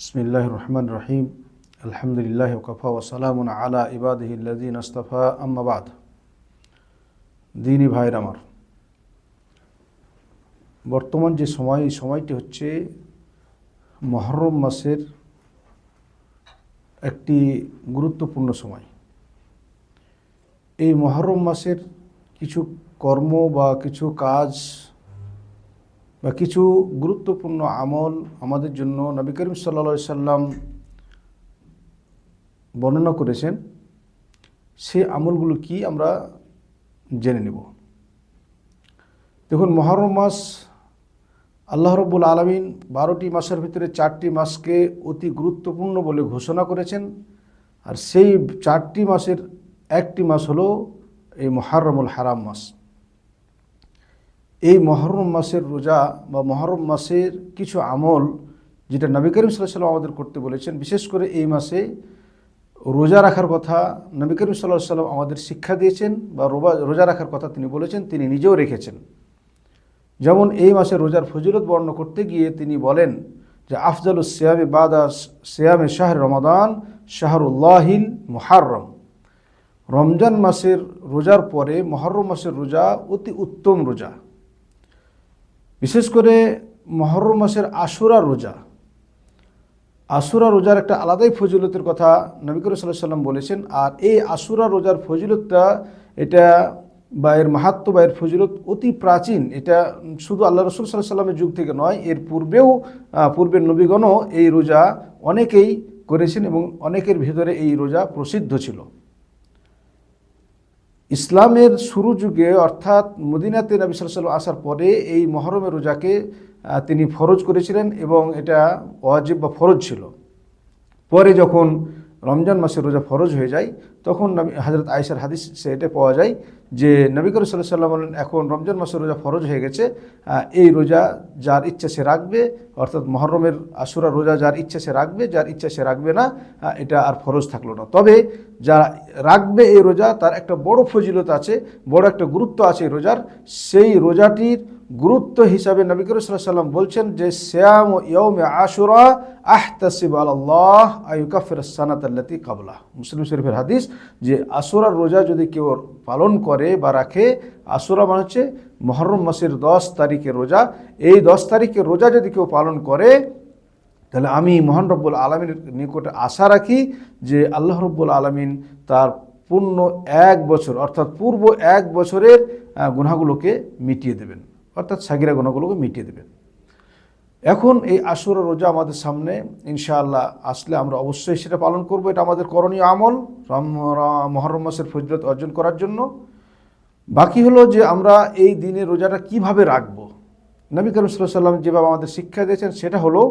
বিসমিল্লাহ রহমান রহিম আলহামদুলিল্লাহ কফা ওসালাম আলা ইবাদহিল্লাদিন আস্তফা আম্মাবাদ দিনী ভাইয়ের আমার বর্তমান যে সময় এই সময়টি হচ্ছে মহরম মাসের একটি গুরুত্বপূর্ণ সময় এই মহরম মাসের কিছু কর্ম বা কিছু কাজ বা কিছু গুরুত্বপূর্ণ আমল আমাদের জন্য নবী করিম সাল্লা সাল্লাম বর্ণনা করেছেন, সে আমলগুলো কি আমরা জেনে নেব। দেখুন, মহরম মাস আল্লাহ রব্বুল আলমিন বারোটি মাসের ভিতরে চারটি মাসকে অতি গুরুত্বপূর্ণ বলে ঘোষণা করেছেন আর সেই চারটি মাসের একটি মাস হলো এই মহারমুল হারাম মাস। এই মহরম মাসের রোজা বা মহরম মাসের কিছু আমল যেটা নবী করিম সাল্লাহ আমাদের করতে বলেছেন, বিশেষ করে এই মাসে রোজা রাখার কথা নবী করিম সাল্লাহ সাল্লাম আমাদের শিক্ষা দিয়েছেন বা রোজা রাখার কথা তিনি বলেছেন, তিনি নিজেও রেখেছেন। যেমন এই মাসে রোজার ফজিলত বর্ণনা করতে গিয়ে তিনি বলেন যে আফজাল সিয়ামে বাদা সিয়ামে শাহর রমাদান শাহরুল্লাহিল মুহাররম। রমজান মাসের রোজার পরে মহরম মাসের রোজা অতি উত্তম রোজা। বিশেষ করে মহরম মাসের আশুরা রোজা। আশুরা রোজার একটা আলাদাই ফজিলতের কথা নবী করিম সাল্লাহ সাল্লাম বলেছেন, আর এই আশুরা রোজার ফজিলতটা এটা বা এর মাহাত্ম বা এর ফজিলত অতি প্রাচীন। এটা শুধু আল্লাহ রসুল সাল্লাহ সাল্লামের যুগ থেকে নয়, এর পূর্বেও পূর্বের নবীগণও এই রোজা অনেকেই করেছেন এবং অনেকের ভিতরে এই রোজা প্রসিদ্ধ ছিল। ইসলামের শুরু যুগে, অর্থাৎ মদিনাতে নবী সাল্লাম আসার পরে এই মহরমের রোজাকে তিনি ফরজ করেছিলেন এবং এটা ওয়াজিব বা ফরজ ছিল। পরে যখন রমজান মাসের রোজা ফরজ হয়ে যায়, তখন হাজরত আয়েশার হাদিস সে এটা পাওয়া যায় যে নবী করিম সাল্লাহ সাল্লাম বলেন, এখন রমজান মাসের রোজা ফরজ হয়ে গেছে এই রোজা যার ইচ্ছা সে রাখবে, অর্থাৎ মহরমের আশুরা রোজা যার ইচ্ছা সে রাখবে, যার ইচ্ছা সে রাখবে না এটা আর ফরজ থাকল না। তবে যারা রাখবে এই রোজা, তার একটা বড় ফজিলত আছে, বড় একটা গুরুত্ব আছে এই রোজার, সেই রোজাটির গুরুত্ব হিসাবে নবী করিম সাল্লাহ সাল্লাম বলছেন যে শ্যাম ইয়ৌমে আশুরা আহতাসিব আল্লাহ আয়ুকাফির সানাত আল্লাতি কাবলা মুসলিম শরীফের হাদিস যে আসুরার রোজা যদি কেউ পালন করে বা রাখে আসুরা মানে হচ্ছে মহরম মাসের দশ তারিখে রোজা। এই দশ তারিখে রোজা যদি কেউ পালন করে, তাহলে আমি মহান রব্বুল আলমীর নিকটে আশা রাখি যে আল্লাহ রব্বুল আলমিন তার পূর্ণ এক বছর, অর্থাৎ পূর্ব এক বছরের গুণাগুলোকে মিটিয়ে দেবেন। অর্থাৎ সাগিরা গুণাগুলোকে মিটিয়ে দেবেন। এখন এই আশুরা রোজা আমাদের সামনে, ইনশাআল্লাহ আসলে আমরা অবশ্যই সেটা পালন করব। এটা আমাদের করণীয় আমল মহরম মাসের ফজরত অর্জন করার জন্য। বাকি হলো যে আমরা এই দিনে রোজাটা কীভাবে রাখব? নবী করিম সাল্লাম যেভাবে আমাদের শিক্ষা দিয়েছেন, সেটা হলো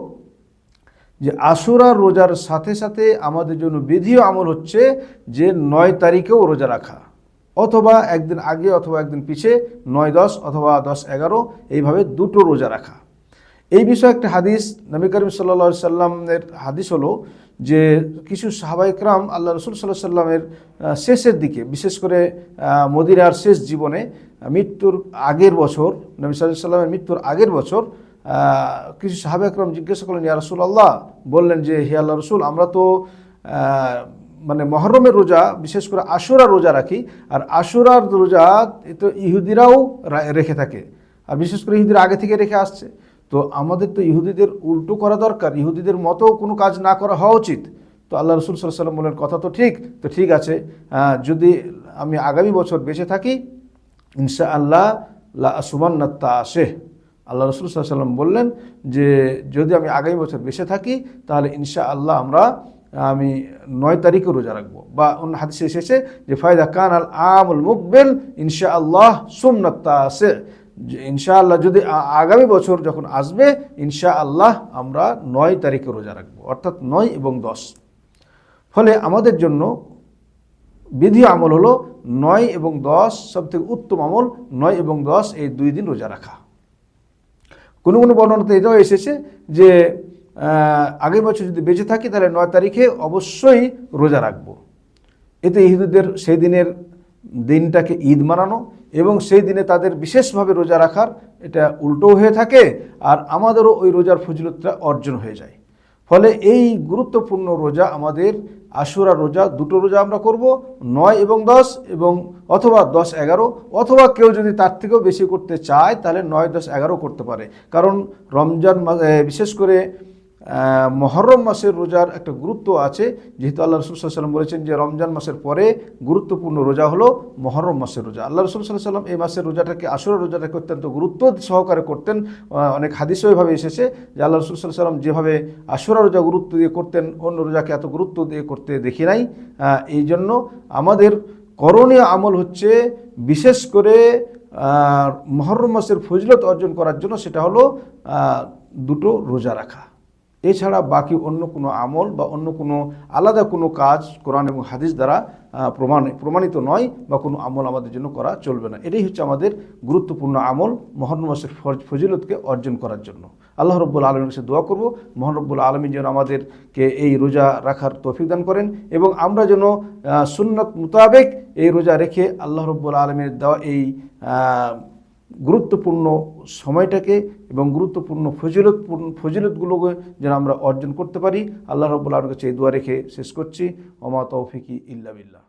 যে আশুরা রোজার সাথে সাথে আমাদের জন্য বিধিও আমল হচ্ছে যে নয় তারিখেও রোজা রাখা। অথবা একদিন আগে অথবা একদিন পিছে নয় দশ অথবা দশ এগারো, এইভাবে দুটো রোজা রাখা। এই বিষয়ে একটা হাদিস নবী করিম সাল্লা সাল্লামের হাদিস হলো যে কিছু সাহাবাইকরাম আল্লাহ রসুল সাল্লাহ সাল্লামের শেষের দিকে, বিশেষ করে মদিরার শেষ জীবনে মৃত্যুর আগের বছর, নবী সাল্লাহ সাল্লামের মৃত্যুর আগের বছর কিছু সাহাবাইকরাম জিজ্ঞাসা করলেন, ইয়া রসুল আল্লাহ বললেন যে, হে আল্লাহ রসুল, আমরা তো মানে মহরমের রোজা, বিশেষ করে আশুরা রোজা রাখি, আর আশুরার রোজা তো ইহুদিরাও রেখে থাকে, আর বিশেষ করে ইহুদিরা আগে থেকে রেখে আসছে। তো আমাদের তো ইহুদিদের উল্টো করা দরকার, ইহুদিদের মতো কোনো কাজ না করা হওয়া উচিত। তো আল্লাহ রসুল সাল্লাম বললেন কথা তো ঠিক তো ঠিক আছে। যদি আমি আগামী বছর বেঁচে থাকি ইনশা আল্লাহ সুমান্নাত্তা আসে আল্লাহ রসুল সাল্লাম বললেন যে, যদি আমি আগামী বছর বেঁচে থাকি, তাহলে ইনশা আল্লাহ আমরা, আমি নয় তারিখে রোজা রাখব। বা অন্য হাদিসে এসেছে যে ফায়দা কান আল আমুল মুকবেল ইনশা আল্লাহ সুমনাত্তা আসে ইনশাআল্লাহ যদি আগামী বছর যখন আসবে ইনশা আল্লাহ আমরা নয় তারিখে রোজা রাখব, অর্থাৎ নয় এবং দশ। ফলে আমাদের জন্য বিধি আমল হলো নয় এবং দশ, সবথেকে উত্তম আমল নয় এবং দশ, এই দুই দিন রোজা রাখা। কোনো কোনো বর্ণনাতে এটাও এসেছে যে আগের বছর যদি বেঁচে থাকি তাহলে নয় তারিখে অবশ্যই রোজা রাখব। এতে ইহুদুদের সেই দিনের দিনটাকে ঈদ মানানো এবং সেই দিনে তাদের বিশেষভাবে রোজা রাখার এটা উল্টো হয়ে থাকে আর আমাদেরও ওই রোজার ফজিলতটা অর্জন হয়ে যায়। ফলে এই গুরুত্বপূর্ণ রোজা আমাদের আশুরা রোজা দুটো রোজা আমরা করব, নয় এবং দশ এবং অথবা দশ এগারো, অথবা কেউ যদি তার থেকেও বেশি করতে চায় তাহলে নয়, দশ, এগারো করতে পারে। কারণ রমজান বিশেষ করে মহরম মাসের রোজার একটা গুরুত্ব আছে। যেহেতু আল্লাহ রসুল সাল্লাম বলেছেন যে রমজান মাসের পরে গুরুত্বপূর্ণ রোজা হলো মহরম মাসের রোজা। আল্লাহ রসুল সাল্লাম এই মাসের রোজাটাকে আসর রোজাটাকে অত্যন্ত গুরুত্ব সহকারে করতেন। অনেক হাদিসও এভাবে এসেছে যে আল্লাহ রসুল সাল্লাম যেভাবে আশুরা রোজা গুরুত্ব দিয়ে করতেন, অন্য রোজাকে এত গুরুত্ব দিয়ে করতে দেখি নাই। এই জন্য আমাদের করণীয় আমল হচ্ছে বিশেষ করে মহরম মাসের ফজিলত অর্জন করার জন্য সেটা হলো দুটো রোজা রাখা। এছাড়া বাকি অন্য কোনো আমল বা অন্য কোনো আলাদা কোনো কাজ কোরআন এবং হাদিস দ্বারা প্রমাণ, প্রমাণিত নয় বা কোনো আমল আমাদের জন্য করা চলবে না। এটাই হচ্ছে আমাদের গুরুত্বপূর্ণ আমল মহান মাসের ফজ- ফজিলতকে অর্জন করার জন্য। আল্লাহ রব্বুল আলমীর কাছে দোয়া করব, মহান রব্বুল আলমী যেন আমাদেরকে এই রোজা রাখার তৌফিক দান করেন এবং আমরা যেন সুন্নত মোতাবেক এই রোজা রেখে আল্লাহ রব্বুল আলমীর দেওয়া এই গুরুত্বপূর্ণ সময়টাকে এবং গুরুত্বপূর্ণ ফজিলতপূর্ণ ফজিলতগুলোকে যেন আমরা অর্জন করতে পারি। আল্লাহ রব্বুল কাছে এই দোয়া রেখে শেষ করছি। অমা তৌফিকি ইল্লা বিল্লাহ।